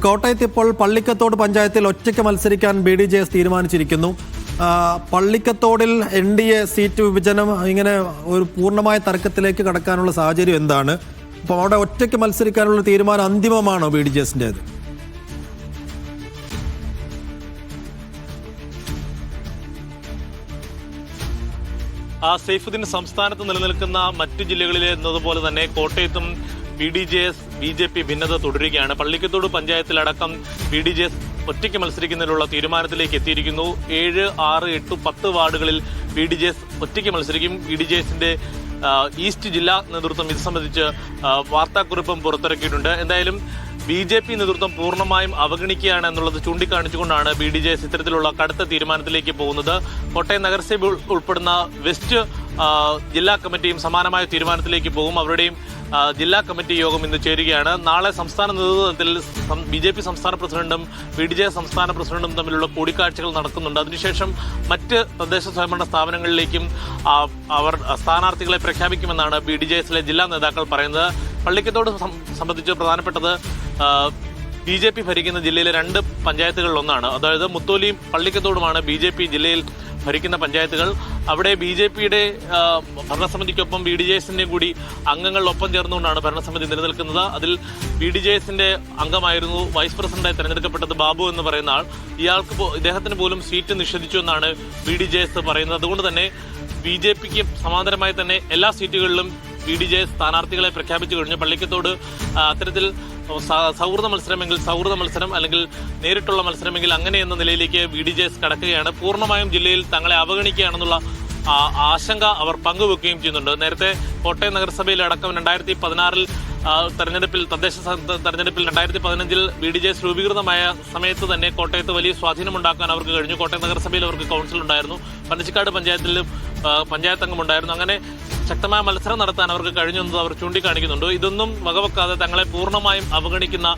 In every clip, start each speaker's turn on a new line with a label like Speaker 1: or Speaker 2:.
Speaker 1: കോട്ടയത്ത് ഇപ്പോൾ പള്ളിക്കത്തോട് പഞ്ചായത്തിൽ ഒറ്റയ്ക്ക് മത്സരിക്കാൻ ബി ഡി ജെ എസ് തീരുമാനിച്ചിരിക്കുന്നു. പള്ളിക്കത്തോടിൽ എൻ ഡി എ സീറ്റ് വിഭജനം ഇങ്ങനെ ഒരു പൂർണമായ തർക്കത്തിലേക്ക് കടക്കാനുള്ള സാഹചര്യം എന്താണ്? അപ്പോൾ അവിടെ ഒറ്റയ്ക്ക് മത്സരിക്കാനുള്ള തീരുമാനം അന്തിമമാണോ ബി ഡി ജെ
Speaker 2: സൈഫുദ്ദീൻ സംസ്ഥാനത്ത് നിലനിൽക്കുന്ന മറ്റു ജില്ലകളിലെ എന്നതുപോലെ തന്നെ കോട്ടയത്തും B D J S B J P ഭിന്നത തുടരുകയാണ്. പള്ളിക്കത്തോട് പഞ്ചായത്തിലടക്കം ബി ഡി ജെ എസ് ഒറ്റയ്ക്ക് മത്സരിക്കുന്നതിനുള്ള തീരുമാനത്തിലേക്ക് എത്തിയിരിക്കുന്നു. ഏഴ് ആറ് എട്ട് പത്ത് വാർഡുകളിൽ ബി ഡി ജെ എസ് ഒറ്റയ്ക്ക് മത്സരിക്കും. ബി ഡി ജെ എസിന്റെ ഈസ്റ്റ് ജില്ലാ നേതൃത്വം ഇത് സംബന്ധിച്ച് വാർത്താക്കുറിപ്പും പുറത്തിറക്കിയിട്ടുണ്ട്. എന്തായാലും ബി ജെ പി നേതൃത്വം പൂർണമായും അവഗണിക്കുകയാണ് എന്നുള്ളത് ചൂണ്ടിക്കാണിച്ചുകൊണ്ടാണ് ബി ഡി ജെ എസ് ഇത്തരത്തിലുള്ള കടുത്ത തീരുമാനത്തിലേക്ക് പോകുന്നത്. കോട്ടയം നഗരസഭ ഉൾപ്പെടുന്ന വെസ്റ്റ് ജില്ലാ കമ്മിറ്റിയും സമാനമായ തീരുമാനത്തിലേക്ക് പോകും. അവരുടെയും ജില്ലാ കമ്മിറ്റി യോഗം ഇന്ന് ചേരുകയാണ്. നാളെ സംസ്ഥാന നേതൃത്വത്തിൽ ബി ജെ പി സംസ്ഥാന പ്രസിഡന്റും ബി ഡി ജെ സംസ്ഥാന പ്രസിഡന്റും തമ്മിലുള്ള കൂടിക്കാഴ്ചകൾ നടക്കുന്നുണ്ട്. അതിനുശേഷം മറ്റ് തദ്ദേശ സ്വയംഭരണ സ്ഥാപനങ്ങളിലേക്കും അവർ സ്ഥാനാർത്ഥികളെ പ്രഖ്യാപിക്കുമെന്നാണ് ബി ഡി ജെ എസിലെ ജില്ലാ നേതാക്കൾ പറയുന്നത്. പള്ളിക്കത്തോട് സംബന്ധിച്ച് പ്രധാനപ്പെട്ടത് ബി ജെ പി ഭരിക്കുന്ന ജില്ലയിലെ രണ്ട് പഞ്ചായത്തുകളിലൊന്നാണ്. അതായത് മുത്തോലിയും പള്ളിക്കത്തോടുമാണ് ബി ജെ പി ജില്ലയിൽ ഭരിക്കുന്ന പഞ്ചായത്തുകൾ അവിടെ ബി ജെ പിയുടെ ഭരണസമിതിക്കൊപ്പം ബി ഡി ജെ എസിന്റെ കൂടി അംഗങ്ങളിലൊപ്പം ചേർന്നുകൊണ്ടാണ് ഭരണസമിതി നിലനിൽക്കുന്നത്. അതിൽ ബി ഡി ജെ എസിന്റെ അംഗമായിരുന്നു വൈസ് പ്രസിഡന്റായി തെരഞ്ഞെടുക്കപ്പെട്ടത് ബാബു എന്ന് പറയുന്ന ആൾ. ഇയാൾക്ക് ഇദ്ദേഹത്തിന് പോലും സീറ്റ് നിഷേധിച്ചു എന്നാണ് ബി ഡി ജെ എസ് പറയുന്നത്. അതുകൊണ്ട് തന്നെ ബി ജെ പിക്ക് സമാന്തരമായി തന്നെ എല്ലാ സീറ്റുകളിലും ബി ഡി ജെ സ്ഥാനാർത്ഥികളെ പ്രഖ്യാപിച്ചു കഴിഞ്ഞു. പള്ളിക്കത്തോട് അത്തരത്തിൽ സൗഹൃദ മത്സരമെങ്കിൽ സൗഹൃദ മത്സരം അല്ലെങ്കിൽ നേരിട്ടുള്ള മത്സരമെങ്കിൽ അങ്ങനെ എന്ന നിലയിലേക്ക് ബി ഡി ജെ എസ് കടക്കുകയാണ്. പൂർണമായും ജില്ലയിൽ തങ്ങളെ അവഗണിക്കുകയാണെന്നുള്ള ആശങ്ക അവർ പങ്കുവെക്കുകയും ചെയ്യുന്നുണ്ട്. നേരത്തെ കോട്ടയം നഗരസഭയിൽ അടക്കം രണ്ടായിരത്തി പതിനാറിൽ തെരഞ്ഞെടുപ്പിൽ തദ്ദേശ തെരഞ്ഞെടുപ്പിൽ രണ്ടായിരത്തി പതിനഞ്ചിൽ ബി ഡി ജെ എസ് രൂപീകൃതമായ സമയത്ത് തന്നെ കോട്ടയത്ത് വലിയ സ്വാധീനമുണ്ടാക്കാൻ അവർക്ക് കഴിഞ്ഞു. കോട്ടയം നഗരസഭയിൽ അവർക്ക് കൗൺസിൽ ഉണ്ടായിരുന്നു. പനച്ചിക്കാട് പഞ്ചായത്തിലും പഞ്ചായത്ത് അംഗം ഉണ്ടായിരുന്നു. അങ്ങനെ ശക്തമായ മത്സരം നടത്താൻ അവർക്ക് കഴിഞ്ഞെന്ന് അവർ ചൂണ്ടിക്കാണിക്കുന്നുണ്ട്. ഇതൊന്നും വകവെക്കാതെ തങ്ങളെ പൂർണമായും അവഗണിക്കുന്ന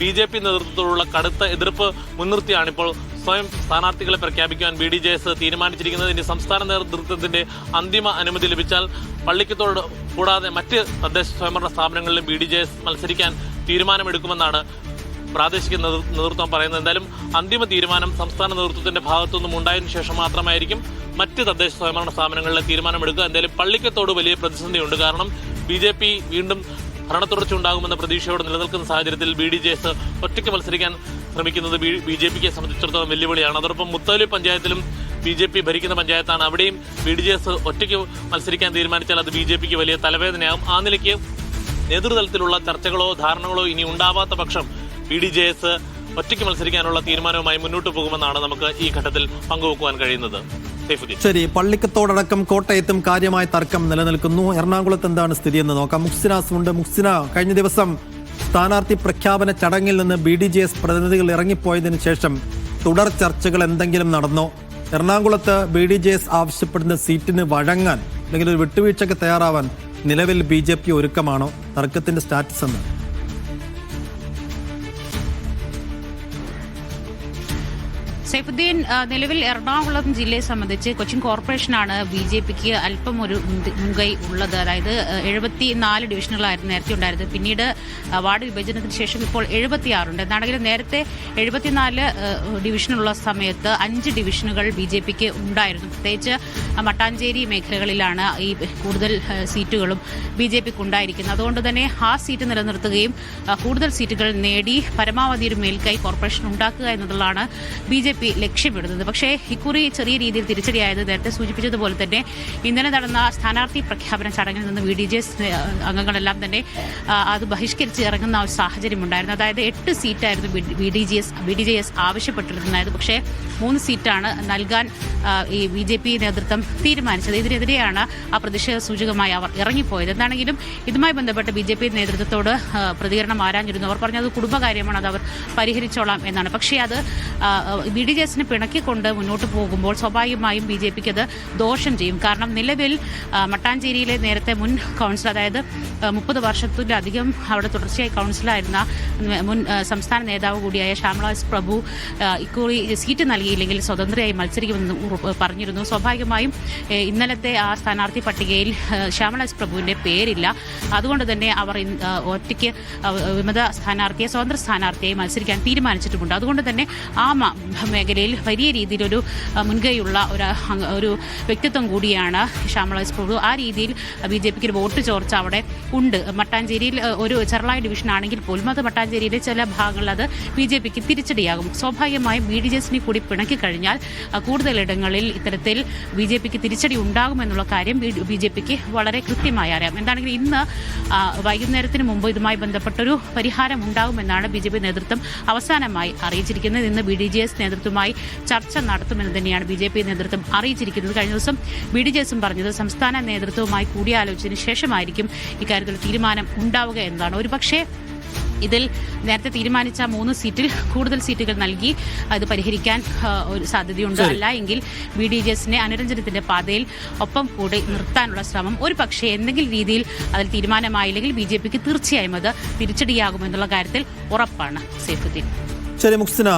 Speaker 2: ബി ജെ പി നേതൃത്വത്തിലുള്ള കടുത്ത എതിർപ്പ് മുൻനിർത്തിയാണ് ഇപ്പോൾ സ്വയം സ്ഥാനാർത്ഥികളെ പ്രഖ്യാപിക്കാൻ ബി ഡി ജെ എസ് തീരുമാനിച്ചിരിക്കുന്നത്. ഇനി സംസ്ഥാന നേതൃത്വത്തിന്റെ അന്തിമ അനുമതി ലഭിച്ചാൽ പള്ളിക്കത്തോട് കൂടാതെ മറ്റ് തദ്ദേശ സ്വയംഭരണ സ്ഥാപനങ്ങളിലും ബി ഡി ജെ എസ് മത്സരിക്കാൻ തീരുമാനമെടുക്കുമെന്നാണ് പ്രാദേശിക നേതൃത്വം പറയുന്നത് എന്തായാലും അന്തിമ തീരുമാനം സംസ്ഥാന നേതൃത്വത്തിന്റെ ഭാഗത്തുനിന്നും ഉണ്ടായതിനു ശേഷം മാത്രമായിരിക്കും മറ്റ് തദ്ദേശ സ്വയംഭരണ സ്ഥാപനങ്ങളിലെ തീരുമാനമെടുക്കുക. എന്തായാലും പള്ളിക്കത്തോട് വലിയ പ്രതിസന്ധിയുണ്ട്. കാരണം ബി ജെ പി വീണ്ടും ഭരണത്തുടർച്ച ഉണ്ടാകുമെന്ന പ്രതീക്ഷയോടെ നിലനിൽക്കുന്ന സാഹചര്യത്തിൽ ബി ഡി ജെ എസ് ഒറ്റയ്ക്ക് മത്സരിക്കാൻ ശ്രമിക്കുന്നത് ബി ജെ പിക്ക് സംബന്ധിച്ചിടത്തോളം വെല്ലുവിളിയാണ്. അതോടൊപ്പം മുത്തോലി പഞ്ചായത്തിലും ബി ജെ പി ഭരിക്കുന്ന പഞ്ചായത്താണ്. അവിടെയും ബി ഡി ജെ എസ് ഒറ്റയ്ക്ക് മത്സരിക്കാൻ തീരുമാനിച്ചാൽ അത് ബി ജെ പിക്ക് വലിയ തലവേദനയാകും. ആ നിലയ്ക്ക് നേതൃതലത്തിലുള്ള ചർച്ചകളോ ധാരണകളോ ഇനി ഉണ്ടാവാത്ത പക്ഷം ബി ഡി ജെ എസ് ഒറ്റയ്ക്ക് മത്സരിക്കാനുള്ള തീരുമാനവുമായി മുന്നോട്ട് പോകുമെന്നാണ് നമുക്ക് ഈ ഘട്ടത്തിൽ പങ്കുവെക്കുവാൻ കഴിയുന്നത്.
Speaker 1: ശരി പള്ളിക്കത്തോടക്കം കോട്ടയത്തും കാര്യമായ തർക്കം നിലനിൽക്കുന്നു. എറണാകുളത്ത് എന്താണ് സ്ഥിതി എന്ന് നോക്കാം. മുക്സിനാസ് ഉണ്ട്. മുക്സിന കഴിഞ്ഞ ദിവസം സ്ഥാനാർത്ഥി പ്രഖ്യാപന ചടങ്ങിൽ നിന്ന് ബി ഡി ജെ എസ് പ്രതിനിധികൾ ഇറങ്ങിപ്പോയതിനു ശേഷം തുടർ ചർച്ചകൾ എന്തെങ്കിലും നടന്നോ? എറണാകുളത്ത് ബി ഡി ജെ എസ് ആവശ്യപ്പെടുന്ന സീറ്റിന് വഴങ്ങാൻ അല്ലെങ്കിൽ ഒരു വിട്ടുവീഴ്ചയ്ക്ക് തയ്യാറാവാൻ നിലവിൽ ബി ജെ പി ഒരുക്കമാണോ? തർക്കത്തിന്റെ സ്റ്റാറ്റസ് എന്താണ്
Speaker 3: സൈഫുദ്ദീൻ നിലവിൽ എറണാകുളം ജില്ലയെ സംബന്ധിച്ച് കൊച്ചിൻ കോർപ്പറേഷനാണ് ബി ജെ പിക്ക് അല്പം ഒരു മുൻകൈ ഉള്ളത്. അതായത് എഴുപത്തി നാല് ഡിവിഷനുകളായിരുന്നു നേരത്തെ ഉണ്ടായിരുന്നത് പിന്നീട് വാർഡ് വിഭജനത്തിന് ശേഷം ഇപ്പോൾ എഴുപത്തിയാറുണ്ട്. എന്നാണെങ്കിലും നേരത്തെ എഴുപത്തിനാല് ഡിവിഷനുള്ള സമയത്ത് അഞ്ച് ഡിവിഷനുകൾ ബി ജെ പിക്ക് ഉണ്ടായിരുന്നു. പ്രത്യേകിച്ച് മട്ടാഞ്ചേരി മേഖലകളിലാണ് ഈ കൂടുതൽ സീറ്റുകളും ബി ജെ പിക്ക് ഉണ്ടായിരിക്കുന്നത്. അതുകൊണ്ട് തന്നെ ആ സീറ്റ് നിലനിർത്തുകയും കൂടുതൽ സീറ്റുകൾ നേടി പരമാവധി ഒരു മേൽക്കൈ കോർപ്പറേഷൻ ഉണ്ടാക്കുക എന്നുള്ളതാണ് ബി ജെ പി ലക്ഷ്യമിടുന്നത്. പക്ഷേ ഇക്കുറി ചെറിയ രീതിയിൽ തിരിച്ചടിയായത് നേരത്തെ സൂചിപ്പിച്ചതുപോലെ തന്നെ ഇന്നലെ നടന്ന സ്ഥാനാർത്ഥി പ്രഖ്യാപന ചടങ്ങിൽ നിന്ന് വി ഡി ജെ അംഗങ്ങളെല്ലാം തന്നെ അത് ബഹിഷ്കരിച്ച് ഇറങ്ങുന്ന ഒരു സാഹചര്യം ഉണ്ടായിരുന്നു. അതായത് എട്ട് സീറ്റായിരുന്നു B D G S B D J S ആവശ്യപ്പെട്ടിരുന്നത്. പക്ഷേ മൂന്ന് സീറ്റാണ് നൽകാൻ ഈ ബി ജെ പി നേതൃത്വം തീരുമാനിച്ചത്. ഇതിനെതിരെയാണ് ആ പ്രതിഷേധ സൂചകമായി അവർ ഇറങ്ങിപ്പോയത്. എന്താണെങ്കിലും ഇതുമായി ബന്ധപ്പെട്ട് ബി ജെ പി നേതൃത്വത്തോട് പ്രതികരണം ആരാഞ്ഞിരുന്നു. അവർ പറഞ്ഞത് കുടുംബകാര്യമാണ് അത് അവർ പരിഹരിച്ചോളാം എന്നാണ്. പക്ഷേ അത് ബി ഡി ഡി പിണക്കിക്കൊണ്ട് മുന്നോട്ട് പോകുമ്പോൾ സ്വാഭാവികമായും ബി ജെ പിക്ക് അത് ദോഷം ചെയ്യും. കാരണം നിലവിൽ മട്ടാഞ്ചേരിയിലെ നേരത്തെ മുൻ കൗൺസിലർ അതായത് മുപ്പത് വർഷത്തിലധികം അവിടെ തുടർച്ചയായി കൗൺസിലായിരുന്ന മുൻ സംസ്ഥാന നേതാവ് കൂടിയായ ശ്യാമള എസ് പ്രഭു ഇക്കുറി സീറ്റ് നൽകിയില്ലെങ്കിൽ സ്വതന്ത്രയായി മത്സരിക്കുമെന്ന് പറഞ്ഞിരുന്നു. സ്വാഭാവികമായും ഇന്നലത്തെ ആ സ്ഥാനാർത്ഥി പട്ടികയിൽ ശ്യാമളാസ് പ്രഭുവിന്റെ പേരില്ല. അതുകൊണ്ട് തന്നെ അവർ ഒറ്റയ്ക്ക് വിമത സ്ഥാനാർത്ഥിയെ സ്വതന്ത്ര സ്ഥാനാർത്ഥിയെ മത്സരിക്കാൻ തീരുമാനിച്ചിട്ടുമുണ്ട്. അതുകൊണ്ട് തന്നെ ആ മേഖലയിൽ വലിയ രീതിയിലൊരു മുൻകൈയുള്ള ഒരു ഒരു വ്യക്തിത്വം കൂടിയാണ് ശ്യാമള എസ് പ്രഭു ആ രീതിയിൽ ബി ജെ പിക്ക് ഒരു വോട്ട് ചോർച്ച അവിടെ ഉണ്ട്. മട്ടാഞ്ചേരിയിൽ ഒരു ചെറുളായ ഡിവിഷൻ ആണെങ്കിൽ പോലും അത് മട്ടാഞ്ചേരിയിലെ ചില ഭാഗങ്ങളിൽ അത് ബി ജെ പിക്ക് തിരിച്ചടിയാകും. സ്വാഭാവികമായും ബി ഡി എസിനെ കൂടി പിണക്കി കഴിഞ്ഞാൽ കൂടുതലിടങ്ങളിൽ ഇത്തരത്തിൽ ബി ജെ പിക്ക് തിരിച്ചടി ഉണ്ടാകുമെന്നുള്ള കാര്യം ബി ജെ പിക്ക് വളരെ കൃത്യമായി അറിയാം. എന്താണെങ്കിലും ഇന്ന് വൈകുന്നേരത്തിന് മുമ്പ് ഇതുമായി ബന്ധപ്പെട്ടൊരു പരിഹാരം ഉണ്ടാകുമെന്നാണ് ബി ജെ പി നേതൃത്വം അവസാനമായി അറിയിച്ചിരിക്കുന്നത്. ഇന്ന് ബി ഡി ജെ എസ് നേതൃത്വമായി ചർച്ച നടത്തുമെന്ന് തന്നെയാണ് ബി ജെ പി നേതൃത്വം അറിയിച്ചിരിക്കുന്നത്. കഴിഞ്ഞ ദിവസം ബി ഡി ജെ എസും പറഞ്ഞത് സംസ്ഥാന നേതൃത്വവുമായി കൂടിയാലോചിച്ചതിന് ശേഷമായിരിക്കും ഇക്കാര്യത്തിൽ തീരുമാനം ഉണ്ടാവുക എന്നതാണ്. ഒരുപക്ഷെ ഇതിൽ നേരത്തെ തീരുമാനിച്ച മൂന്ന് സീറ്റിൽ കൂടുതൽ സീറ്റുകൾ നൽകി അത് പരിഹരിക്കാൻ ഒരു സാധ്യതയുണ്ട്. അല്ല എങ്കിൽ ബി ഡി ജെ എസിനെ അനുരഞ്ജനത്തിന്റെ പാതയിൽ ഒപ്പം കൂടി നിർത്താനുള്ള ശ്രമം ഒരു പക്ഷേ എന്തെങ്കിലും രീതിയിൽ അതിൽ തീരുമാനമായില്ലെങ്കിൽ ബി ജെ പിക്ക് തീർച്ചയായും അത് തിരിച്ചടിയാകുമെന്നുള്ള കാര്യത്തിൽ ഉറപ്പാണ്. സൈഫുദ്ദീൻ.
Speaker 1: ശരി മുക്സിന.